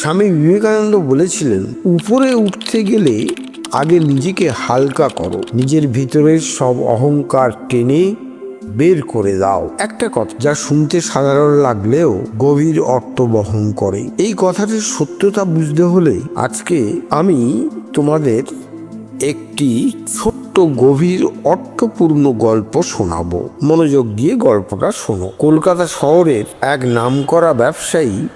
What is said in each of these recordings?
স্বামী বিবেকানন্দ বলেছিলেন, উপরে উঠতে গেলে আগে নিজেকে হালকা করো। নিজের ভিতরের সব অহংকার টেনে বের করে দাও। একটা কথা যা শুনতে সাধারণ লাগলেও গভীর অর্থ বহন করে। এই কথাটির সত্যতা বুঝতে হলে আজকে আমি তোমাদের একটি ছোট্ট গভীর অর্থপূর্ণ গল্প শোনাবো। মনোযোগ দিয়ে গল্পটা শোনো। কলকাতা শহরের এক নামকরা ব্যবসায়ী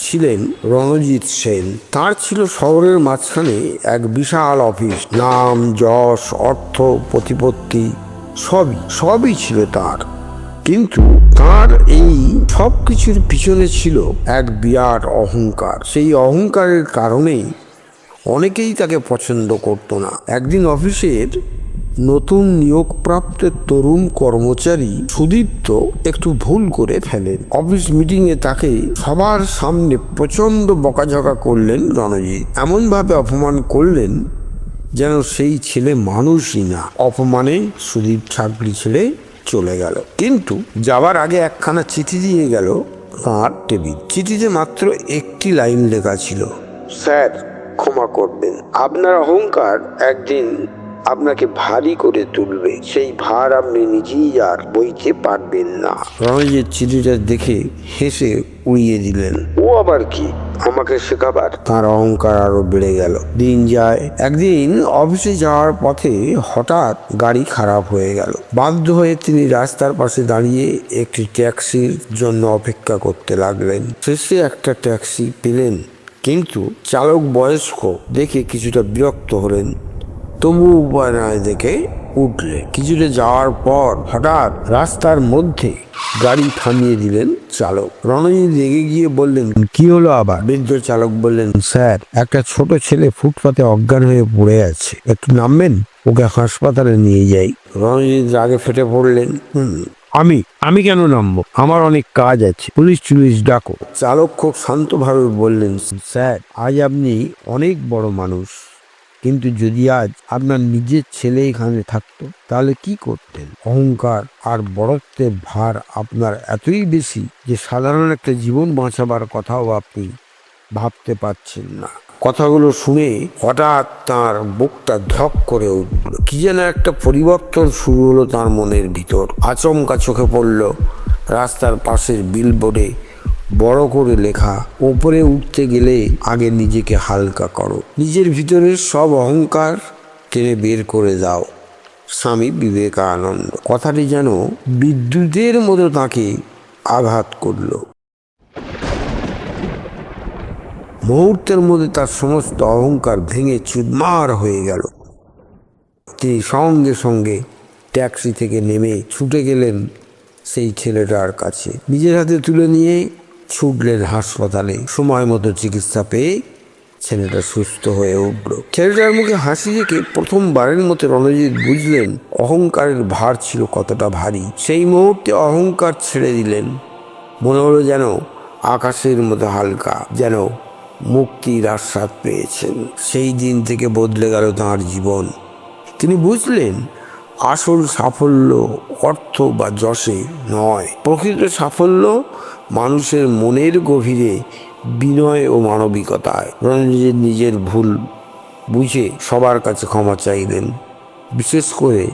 ছিলেন রণজিৎ সেন। তার ছিল শহরের মাঝখানে এক বিশাল অফিস। নাম, যশ, অর্থ, প্রতিপত্তি সবই সবই ছিল তার। কিন্তু তার এই সব কিছুর পিছনে ছিল এক বিরাট অহংকার। সেই অহংকারের কারণেই অনেকেই তাকে পছন্দ করতো না। একদিন অফিসের নতুন নিয়োগপ্রাপ্ত তরুণ কর্মচারী সুদীপ্ত একটু ভুল করে ফেলেন। অফিস মিটিংয়ে তাকে সবার সামনে প্রচণ্ড বকাঝকা করলেন রণজিৎ। এমনভাবে অপমান করলেন যেন সেই ছেলে মানুষই না। অপমানে সুদীপ চাকরি ছেড়ে চলে গেল। কিন্তু যাবার আগে একখানা চিঠি দিয়ে গেল তাঁর টেবিল। চিঠিতে মাত্র একটি লাইন লেখা ছিল, স্যার, ক্ষমা করবেন। আপনার অহংকার একদিন আপনাকে ভারী করে তুলবে। সেই ভার আপনি নিজেই আর বইতে পারবেন না। রণজিৎ চিঠিটা দেখে হেসে উড়িয়ে দিলেন। ও আবার কি? আমাকে শেখাবার? তার অহংকার আরও বেড়ে গেল। দিন যায় একদিন অফিসে যাওয়ার পথে হঠাৎ গাড়ি খারাপ হয়ে গেল। বাধ্য হয়ে তিনি রাস্তার পাশে দাঁড়িয়ে একটি ট্যাক্সির জন্য অপেক্ষা করতে লাগলেন। শেষে একটা ট্যাক্সি পেলেন কিন্তু চালক বয়স্ক দেখে কিছুটা বিরক্ত হলেন। তবু উপায় নয় দেখে উঠলে। কিছুটা যাওয়ার পর হঠাৎ রাস্তার মধ্যে গাড়ি থামিয়ে দিলেন চালক। রণজিৎ রেগে গিয়ে বললেন, কি হলো আবার? বৃদ্ধ চালক বললেন, স্যার, একটা ছোট ছেলে ফুটপাতে অজ্ঞান হয়ে পড়ে আছে। একটু নামবেন? ওকে হাসপাতালে নিয়ে যাই। রণজিৎ রাগে ফেটে পড়লেন আমি আমি কেন নামবো? আমার অনেক কাজ আছে। পুলিশ টুলিশ ডাকো। চালক খুব শান্তভাবে বললেন, স্যার, আজ আপনি অনেক বড় মানুষ। কিন্তু যদি আজ আপনার নিজের ছেলে এখানে থাকতো, তাহলে কি করতেন? অহংকার আর বড়ত্বের ভার আপনার এতই বেশি যে সাধারণ একটা জীবন বাঁচাবার কথাও আপনি ভাবতে পারছেন না। কথাগুলো শুনে হঠাৎ তার বুকটা ধক করে উঠল। কি যেন একটা পরিবর্তন শুরু হলো তার মনের ভিতর। আচমকা চোখে পড়ল রাস্তার পাশের বিলবোর্ডে বড় করে লেখা, ওপরে উঠতে গেলে আগে নিজেকে হালকা করো। নিজের ভিতরের সব অহংকার টেনে বের করে দাও, স্বামী বিবেকানন্দ। কথাটি যেন বিদ্যুতের মতো তাকে আঘাত করল। মুহূর্তের মধ্যে তার সমস্ত অহংকার ভেঙে চুদমার হয়ে গেল। তিনি সঙ্গে সঙ্গে ট্যাক্সি থেকে নেমে ছুটে গেলেন সেই ছেলেটার কাছে। নিজের হাতে তুলে নিয়ে ছুটলেন হাসপাতালে সময় মতো চিকিৎসা পেয়ে ছেলেটা সুস্থ হয়ে উঠল। ছেলেটার মুখে হাসি দেখে প্রথমবারের মতো রণজিৎ বুঝলেন অহংকারের ভার ছিল কতটা ভারী। সেই মুহূর্তে অহংকার ছেড়ে দিলেন। মনে হলো যেন আকাশের মতো হালকা, যেন মুক্তির আস্বাদ পেয়েছেন। সেই দিন থেকে বদলে গেল তাঁর জীবন। তিনি বুঝলেন, আসল সাফল্য অর্থ বা যশে নয়। প্রকৃত সাফল্য মানুষের মনের গভীরে বিনয় ও মানবিকতায়। রঞ্জিত নিজের ভুল বুঝে সবার কাছে ক্ষমা চাইলেন বিশেষ করে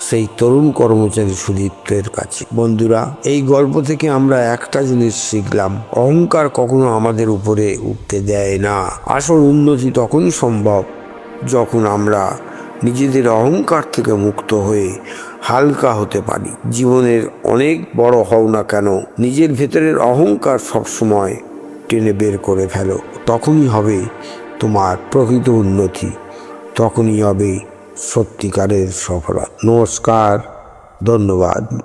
সেই তরুণ কর্মচারী সুদীপ্তের কাছে। বন্ধুরা, এই গল্প থেকে আমরা একটা জিনিস শিখলাম, অহংকার কখনো আমাদের উপরে উঠতে দেয় না। আসল উন্নতি তখনই সম্ভব যখন আমরা নিজেদের অহংকার থেকে মুক্ত হয়ে হালকা হতে পারি। জীবনের অনেক বড় হও না কেন, নিজের ভেতরের অহংকার সবসময় টেনে বের করে ফেলো। তখনই হবে তোমার প্রকৃত উন্নতি। তখনই হবে সত্যিকারের সফলতা। নমস্কার, ধন্যবাদ।